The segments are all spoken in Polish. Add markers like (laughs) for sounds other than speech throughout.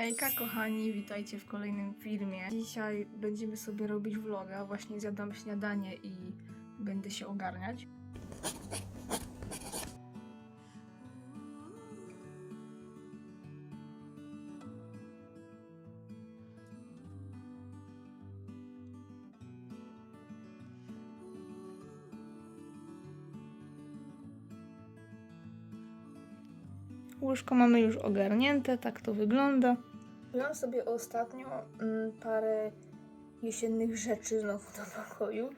Hejka kochani, witajcie w kolejnym filmie. Dzisiaj będziemy sobie robić vloga. Właśnie zjadam śniadanie i będę się ogarniać. Łóżko mamy już ogarnięte, tak to wygląda. Wziąłam sobie ostatnio mm, parę jesiennych rzeczy znowu do (laughs) pokoju.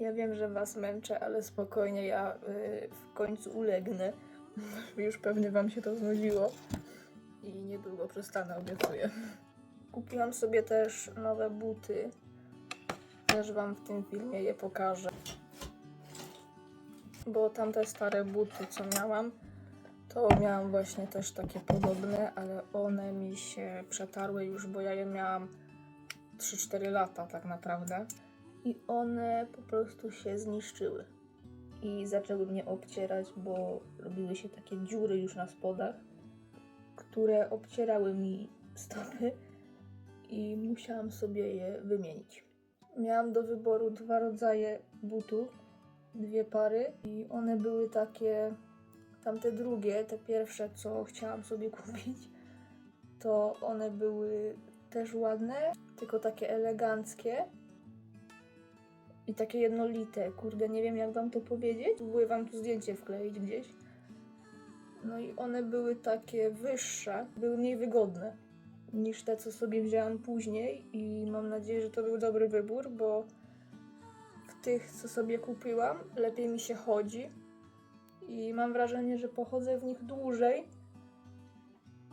Ja wiem, że Was męczę, ale spokojnie, ja y, w końcu ulegnę. (laughs) Już pewnie Wam się to znudziło i niedługo przestanę, obiecuję. Kupiłam sobie też nowe buty. Też Wam w tym filmie je pokażę. Bo tamte stare buty, co miałam, to miałam właśnie też takie podobne, ale one mi się przetarły już, bo ja je miałam 3-4 lata tak naprawdę. I one po prostu się zniszczyły. I zaczęły mnie obcierać, bo robiły się takie dziury już na spodach, które obcierały mi stopy i musiałam sobie je wymienić. Miałam do wyboru dwa rodzaje butów, dwie pary i one były takie Tamte drugie, te pierwsze, co chciałam sobie (laughs) kupić, to one były też ładne, tylko takie eleganckie i takie jednolite. Kurde, nie wiem jak wam to powiedzieć. Próbuję wam tu zdjęcie wkleić gdzieś. No i one były takie wyższe, były mniej wygodne niż te, co sobie wzięłam później i mam nadzieję, że to był dobry wybór, bo w tych, co sobie kupiłam, lepiej mi się chodzi i mam wrażenie, że pochodzę w nich dłużej.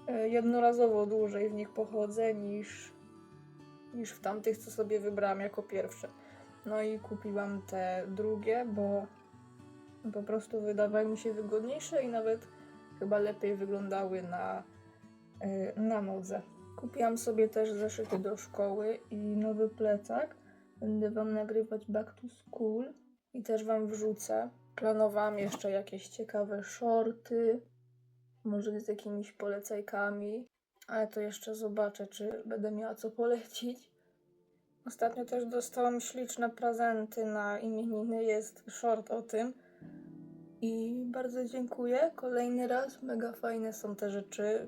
e, Jednorazowo dłużej w nich pochodzę niż, niż w tamtych, co sobie wybrałam jako pierwsze. No i kupiłam te drugie, bo po prostu wydawały mi się wygodniejsze i nawet chyba lepiej wyglądały na, e, na nodze. Kupiłam sobie też zeszyty do szkoły i nowy plecak. Będę Wam nagrywać back to school i też Wam wrzucę. Planowałam jeszcze jakieś ciekawe shorty, może z jakimiś polecajkami, ale to jeszcze zobaczę, czy będę miała co polecić. Ostatnio też dostałam śliczne prezenty na imieniny, jest short o tym. I bardzo dziękuję. Kolejny raz, mega fajne są te rzeczy.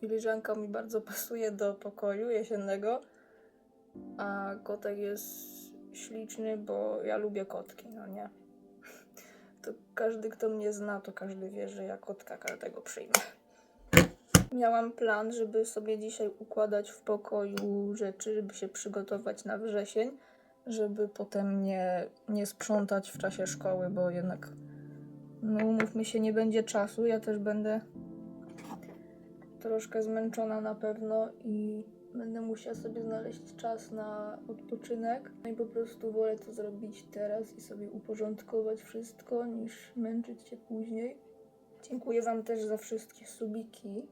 Filiżanka mi bardzo pasuje do pokoju jesiennego, a kotek jest śliczny, bo ja lubię kotki, no nie? To każdy, kto mnie zna, to każdy wie, że ja kotka każdego przyjmę. Miałam plan, żeby sobie dzisiaj układać w pokoju rzeczy, żeby się przygotować na wrzesień, żeby potem nie, nie sprzątać w czasie szkoły, bo jednak, no umówmy się, nie będzie czasu. Ja też będę troszkę zmęczona na pewno i będę musiała sobie znaleźć czas na odpoczynek. No i po prostu wolę to zrobić teraz i sobie uporządkować wszystko, niż męczyć się później. Dziękuję Wam też za wszystkie subiki,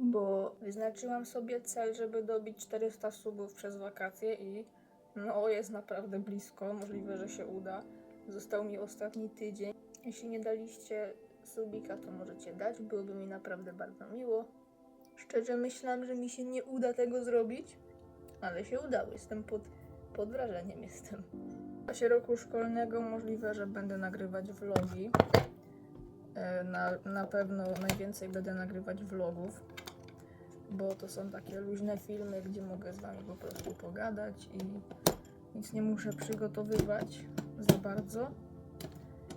bo wyznaczyłam sobie cel, żeby dobić 400 subów przez wakacje i no jest naprawdę blisko, możliwe, że się uda. Został mi ostatni tydzień. Jeśli nie daliście subika, to możecie dać, byłoby mi naprawdę bardzo miło. Szczerze myślałam, że mi się nie uda tego zrobić, ale się udało. Jestem pod, pod wrażeniem jestem. W czasie roku szkolnego możliwe, że będę nagrywać vlogi. E, Na, na pewno najwięcej będę nagrywać vlogów, bo to są takie luźne filmy, gdzie mogę z Wami po prostu pogadać i nic nie muszę przygotowywać za bardzo.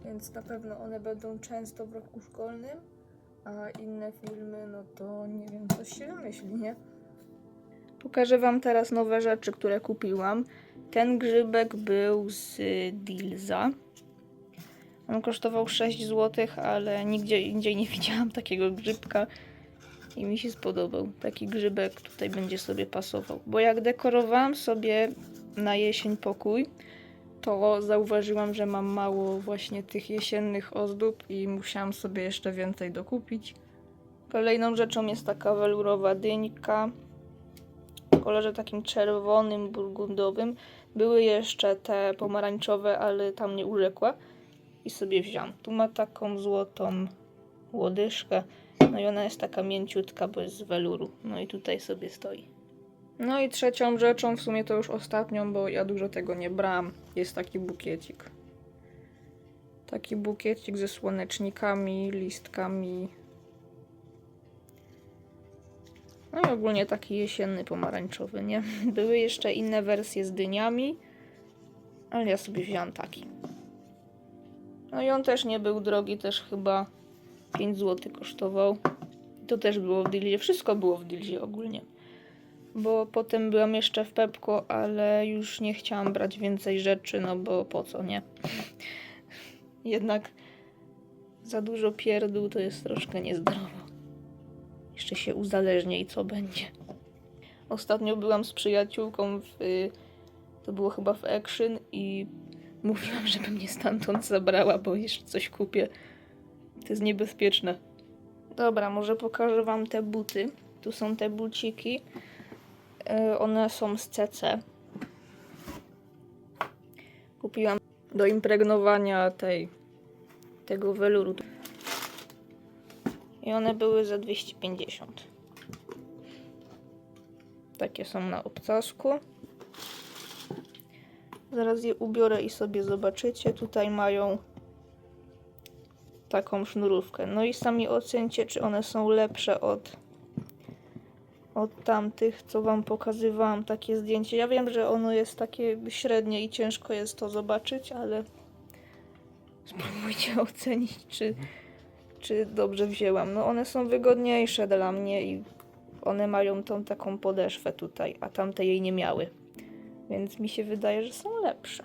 Więc na pewno one będą często w roku szkolnym a inne filmy, no to nie wiem, coś się wymyśli, nie? Pokażę Wam teraz nowe rzeczy, które kupiłam. Ten grzybek był z Dilza. On kosztował 6 zł, ale nigdzie indziej nie (laughs) widziałam takiego grzybka i mi się spodobał. Taki grzybek tutaj będzie sobie pasował. Bo jak dekorowałam sobie na jesień pokój, to zauważyłam, że mam mało właśnie tych jesiennych ozdób i musiałam sobie jeszcze więcej dokupić. Kolejną rzeczą jest taka welurowa dyńka w kolorze takim czerwonym, burgundowym. Były jeszcze te pomarańczowe, ale tam nie urzekła i sobie wziąłam. Tu ma taką złotą łodyżkę No i ona jest taka mięciutka, bo jest z weluru. No i tutaj sobie stoi. No i trzecią rzeczą, w sumie to już ostatnią, bo ja dużo tego nie brałam, jest taki bukiecik. Taki bukiecik ze słonecznikami, listkami. No i ogólnie taki jesienny pomarańczowy, nie? (laughs) Były jeszcze inne wersje z dyniami, ale ja sobie wziąłam taki. No i on też nie był drogi, też chyba 5 zł kosztował. To też było w Dilzie, wszystko było w Dilzie ogólnie. Bo potem byłam jeszcze w Pepko, ale już nie chciałam brać więcej rzeczy, no bo po co, nie? Jednak za dużo pierdół to jest troszkę niezdrowo. Jeszcze się uzależnię i co będzie. Ostatnio byłam z przyjaciółką w... To było chyba w Action i mówiłam, żeby mnie stamtąd zabrała, bo jeszcze coś kupię. To jest niebezpieczne. Dobra, może pokażę wam te buty. Tu są te buciki. Y, One są z CC. Kupiłam do impregnowania tej tego weluru. I one były za 250. Takie są na obcasku. Zaraz je ubiorę i sobie zobaczycie. Tutaj mają taką sznurówkę. No i sami ocencie, czy one są lepsze od od tamtych, co wam pokazywałam, takie zdjęcie. Ja wiem, że ono jest takie średnie i ciężko jest to zobaczyć, ale spróbujcie (laughs) ocenić, czy, czy dobrze wzięłam. No one są wygodniejsze dla mnie i one mają tą taką podeszwę tutaj, a tamte jej nie miały. Więc mi się wydaje, że są lepsze.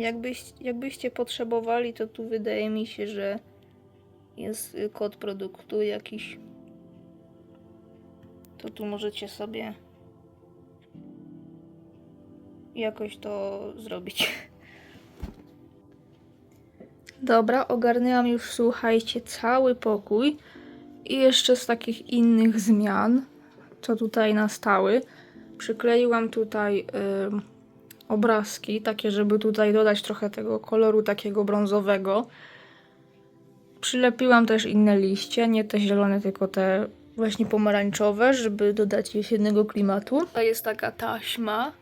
Jakbyś, jakbyście potrzebowali, to tu wydaje mi się, że jest kod produktu jakiś. To tu możecie sobie jakoś to zrobić. (laughs) Dobra, ogarnęłam już, słuchajcie, cały pokój. I jeszcze z takich innych zmian, co tutaj nastały, przykleiłam tutaj ym, obrazki, takie, żeby tutaj dodać trochę tego koloru takiego brązowego. Przylepiłam też inne liście, nie te zielone, tylko te właśnie pomarańczowe, żeby dodać jesiennego klimatu. To jest taka taśma.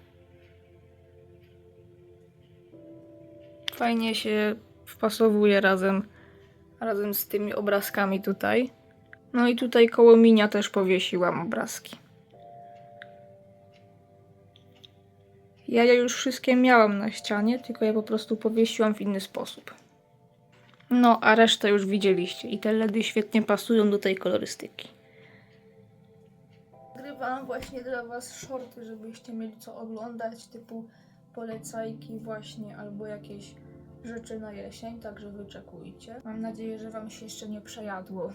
Fajnie się wpasowuje razem, razem z tymi obrazkami tutaj. No i tutaj koło minia też powiesiłam obrazki. Ja je już wszystkie miałam na ścianie, tylko je po prostu powiesiłam w inny sposób. No, a resztę już widzieliście i te LEDy świetnie pasują do tej kolorystyki. Nagrywałam właśnie dla Was shorty, żebyście mieli co oglądać, typu polecajki właśnie, albo jakieś rzeczy na jesień, także wyczekujcie. Mam nadzieję, że Wam się jeszcze nie przejadło.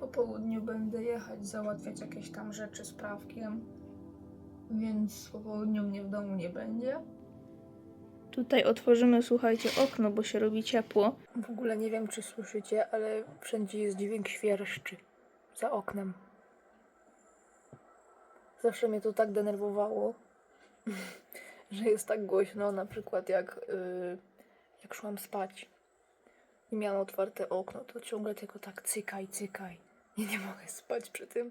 Po południu będę jechać, załatwiać jakieś tam rzeczy z prawkiem, więc po południu mnie w domu nie będzie. Tutaj otworzymy, słuchajcie, okno, bo się robi ciepło. W ogóle nie wiem, czy słyszycie, ale wszędzie jest dźwięk świerszczy za oknem. Zawsze mnie to tak denerwowało, (laughs) że jest tak głośno, na przykład jak, yy, jak szłam spać i miałam otwarte okno, to ciągle tylko tak cykaj, cykaj. I nie mogę spać przy tym.